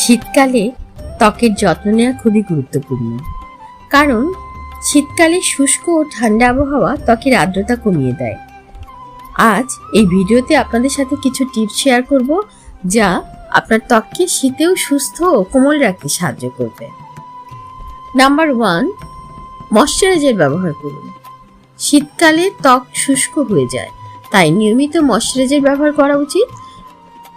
শীতকালে ত্বকের যত্ন নেওয়া খুবই গুরুত্বপূর্ণ। কারণ শীতকালে শুষ্ক ও ঠান্ডা আবহাওয়া ত্বকের আর্দ্রতা কমিয়ে দেয়। আজ এই ভিডিওতে আপনাদের সাথে কিছু টিপস শেয়ার করব যা আপনার ত্বককে শীতেও সুস্থ ও কোমল রাখতে সাহায্য করবে। নাম্বার ওয়ান, ময়শ্চারাইজার ব্যবহার করুন। শীতকালে ত্বক শুষ্ক হয়ে যায়, তাই নিয়মিত ময়শ্চারাইজার ব্যবহার করা উচিত।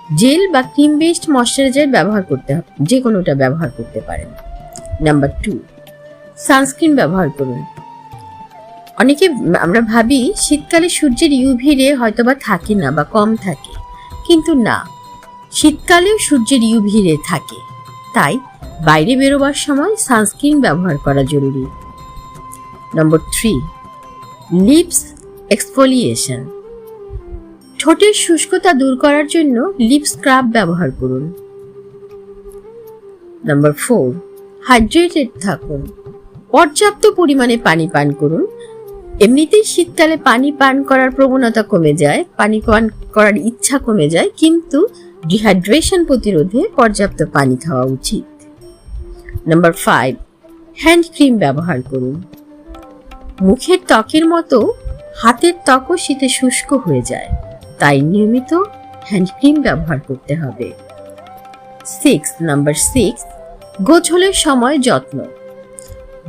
জেল বা ক্রিম বেসড ময়শ্চারাইজার ব্যবহার করতে হবে, যে কোনোটা ব্যবহার করতে পারেন। নাম্বার টু সানস্ক্রিন ব্যবহার করুন। অনেকে আমরা ভাবি শীতকালে সূর্যের ইউভি রে হয়তোবা থাকে না বা কম থাকে, কিন্তু না, শীতকালেও সূর্যের ইউভি রে থাকে। তাই বাইরে বেরোবার সময় সানস্ক্রিন ব্যবহার করা জরুরি। নম্বর থ্রি লিপস এক্সফোলিয়েশন ঠোঁটের শুষ্কতা দূর করার জন্য লিপ স্ক্রাব ব্যবহার করুন। নাম্বার ফোর হাইড্রেটেড থাকুন। পর্যাপ্ত পরিমাণে পানি পান করুন। এমনিতেই শীতকালে পানি পান করার প্রবণতা কমে যায়, পানি পান করার ইচ্ছা কমে যায়, কিন্তু ডিহাইড্রেশন প্রতিরোধে পর্যাপ্ত পানি খাওয়া উচিত। নাম্বার ফাইভ হ্যান্ড ক্রিম ব্যবহার করুন। মুখের ত্বকের মতো হাতের ত্বকও শীতে শুষ্ক হয়ে যায়। তাই নিয়মিত হ্যান্ড ক্রিম ব্যবহার করতে হবে। সিক্স নাম্বার সিক্স গোছলের সময় যত্ন।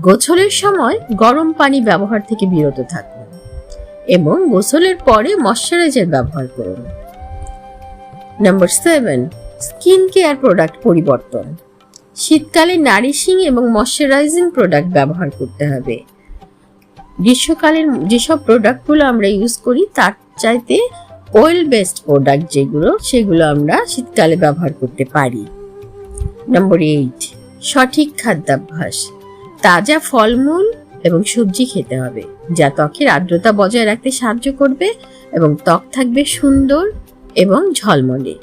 গোছলের সময় গরম পানি ব্যবহার থেকে বিরত থাকুন এবং গোসলের পরে ময়শ্চারাইজার ব্যবহার করুন। Number seven skin care product পরিবর্তন। শীতকালে নারিশিং এবং ময়শ্চারাইজিং প্রোডাক্ট ব্যবহার করতে হবে। গ্রীষ্মকালের যেসব প্রোডাক্টগুলো আমরা ইউজ করি, তার চাইতে অয়েল বেসড প্রোডাক্ট যেগুলো, সেগুলো আমরা শীতকালে ব্যবহার করতে পারি। নম্বর এইট সঠিক খাদ্যাভ্যাস। তাজা ফলমূল এবং সবজি খেতে হবে, যা ত্বকের আর্দ্রতা বজায় রাখতে সাহায্য করবে এবং ত্বক থাকবে সুন্দর এবং ঝলমলে।